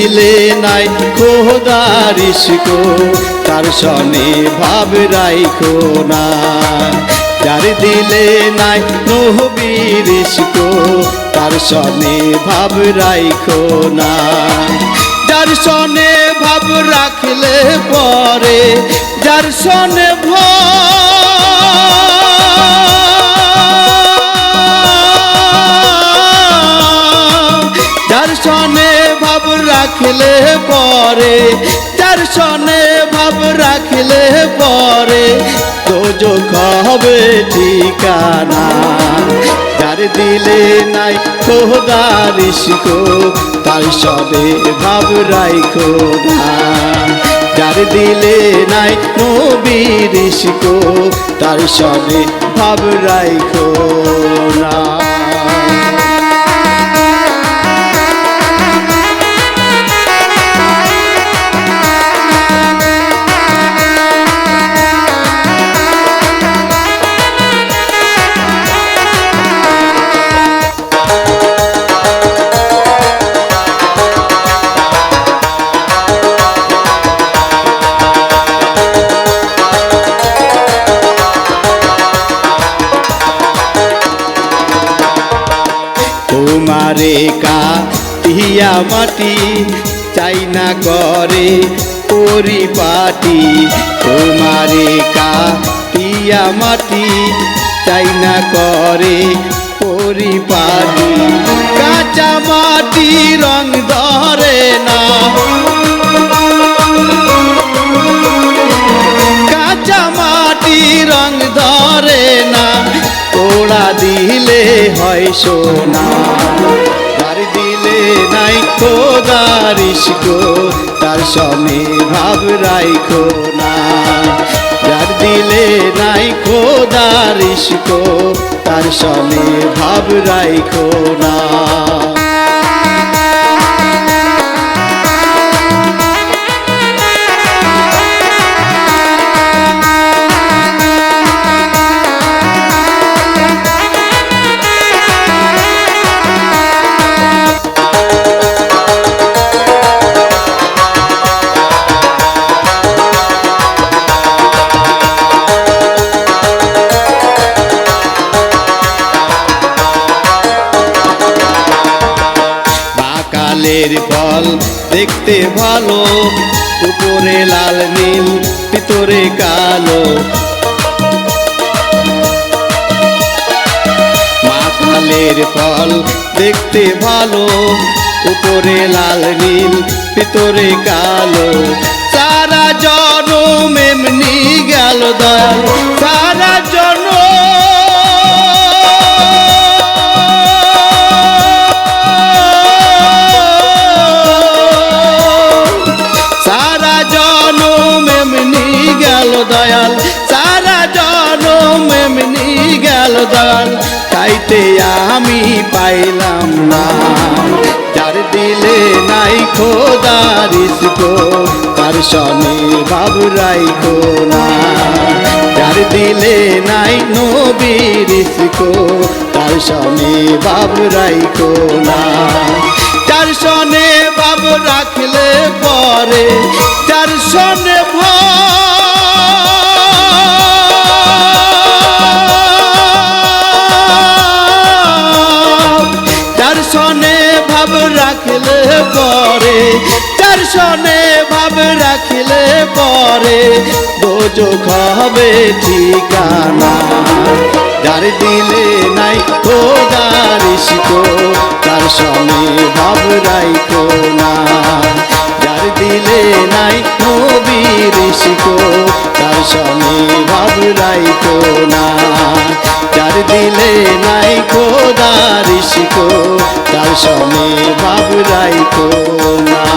দিলে নাই খোদার ইস্কো তার সনে ভাব রাইখো না। যার দিলে নাই নহবীর ইস্কো তার সনে ভাব রাইখো না। যার সনে ভাব রাখলে পরে, যার সনে ভাব রাখলে পরে, যার সনে ভাব রাখলে পরে তো যোগ হবে ঠিকানা। যার দিলে নাই খোদার ইস্কো তার সনে ভাব রাইখো না। যার দিলে নাই নবীর ইস্কো তার সনে ভাব রাইখো না। তোমারে কা টিয়া মাটি, চাই না করে পরিপাটি। তোমারে কা টিয়া মাটি, চাই না করে পরিপাটি। কাঁচা মাটি রং ধরে না। কাঁচা মাটি রং ধরে না। পোড়া দিলে হয় সোনা। নাই খোদারিস গো, তার সনে ভাব রাইখো না। যার দিলে নাই খোদারিস গো, তার সনে ভাব রাইখো না। বাকালের ফল দেখতে ভালো, উপরে লাল, নীল, ভিতরে কালো। মাকালের ফল দেখতে ভালো, উপরে লাল, নীল, ভিতরে কালো। সারা জনম এমনি গেল দয়াল, সারা দয়াল, সারা জনম এমনি গেল দয়াল তাইতে আমি পাইলাম না। যার দিলে নাই খোদার ইস্কো, তার সনে বাবু রাইখো না। যার দিলে নাই নবীর ইস্কো, তার সনে বাবু রাইখো না। যার সনে বাবু রাখলে পরে, যার সনে ভাব সনে ভাব রাখলে পরে যার সনে ভাব রাখলে পরে দোজক হবে ঠিকানা। যার দিলে নাই খোদার ইস্কো তার সনে ভাব রাইখো না। যার দিলে নাই নবীর ইস্কো তার সনে ভাব রাইখো না। যার দিলে নাই তার সনে ভাব কোনা